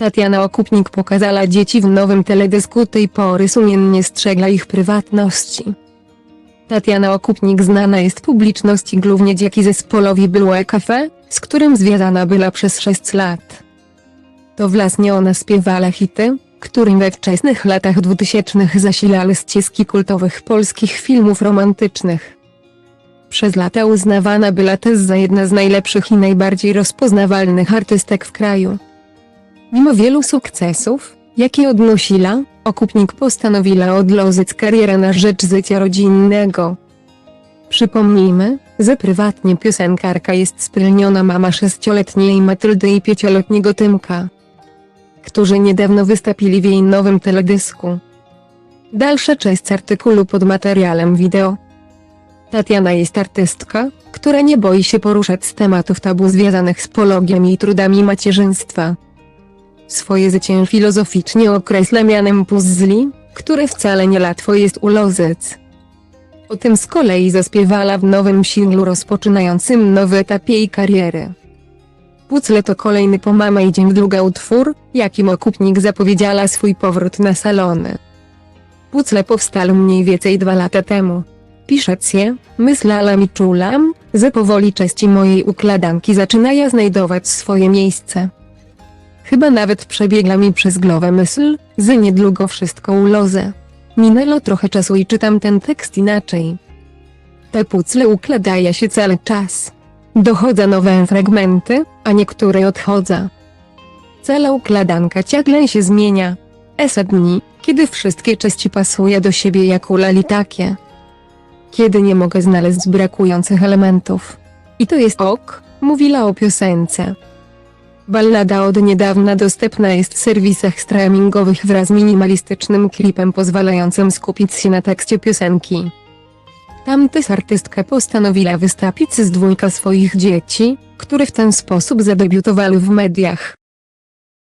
Tatiana Okupnik pokazała dzieci w nowym teledysku tej pory sumiennie strzegła ich prywatności. Tatiana Okupnik znana jest publiczności głównie dzięki zespołowi Było Cafe, z którym związana była przez 6 lat. To właśnie ona śpiewała hity, którym we wczesnych latach 2000 zasilały ścieżki kultowych polskich filmów romantycznych. Przez lata uznawana była też za jedna z najlepszych i najbardziej rozpoznawalnych artystek w kraju. Mimo wielu sukcesów, jakie odnosiła, Okupnik postanowiła odłożyć karierę na rzecz życia rodzinnego. Przypomnijmy, że prywatnie piosenkarka jest spełniona mama sześcioletniej Matyldy i pięcioletniego Tymka, którzy niedawno wystąpili w jej nowym teledysku. Dalsza część artykułu pod materiałem wideo. Tatiana jest artystka, która nie boi się poruszać z tematów tabu związanych z pologią i trudami macierzyństwa. Swoje życie filozoficznie określa mianem puzzli, które wcale nie łatwo jest ułożyć. O tym z kolei zaśpiewała w nowym singlu rozpoczynającym nowy etap jej kariery. Pucle to kolejny po mama i dzień długa utwór, jakim okupnik zapowiedziała swój powrót na salony. Pucle powstały mniej więcej dwa lata temu. Piszę się, myślałam i czułam, że powoli części mojej układanki zaczynają znajdować swoje miejsce. Chyba nawet przebiegła mi przez głowę myśl, że niedługo wszystko ulozę. Minęło trochę czasu i czytam ten tekst inaczej. Te pucle układają się cały czas. Dochodzą nowe fragmenty, a niektóre odchodzą. Cała układanka ciągle się zmienia. Esa dni, kiedy wszystkie części pasują do siebie jak ulali takie. Kiedy nie mogę znaleźć brakujących elementów. I to jest ok, mówiła o piosence. Ballada od niedawna dostępna jest w serwisach streamingowych wraz z minimalistycznym klipem pozwalającym skupić się na tekście piosenki. Tam też artystka postanowiła wystąpić z dwójka swoich dzieci, które w ten sposób zadebiutowały w mediach.